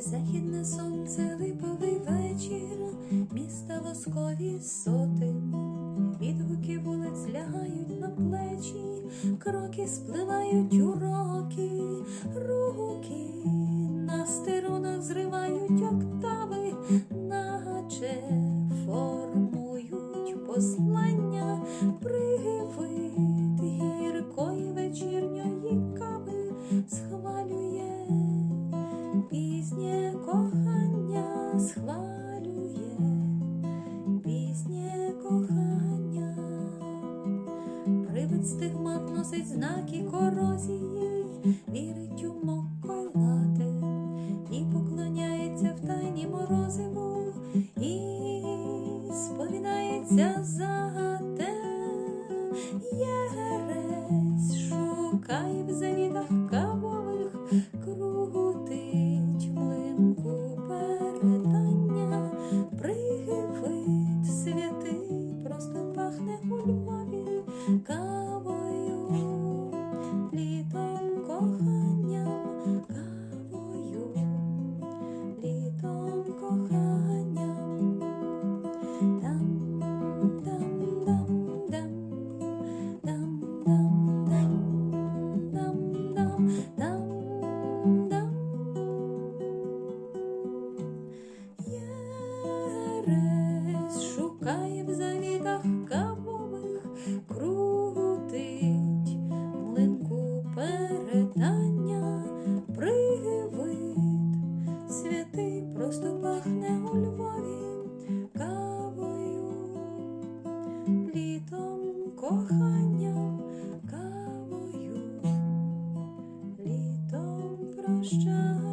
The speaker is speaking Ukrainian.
Західне сонце, липовий вечір, міста воскові сотень, відгуки вулиць лягають на плечі, кроки спливають у роки, руки на стерунах зривають октави, наче формують послання, привид стигмат носить знаки корозії, вірить у мокойлате і поклоняється в тайні морозиву, і сповідається за те, єресь шукає в завітах кавових, крутить млинку передання, привид святий, просто пахне у передання, привид. Святий просто пахне у Львові кавою, літом коханням, кавою, літом прощанням.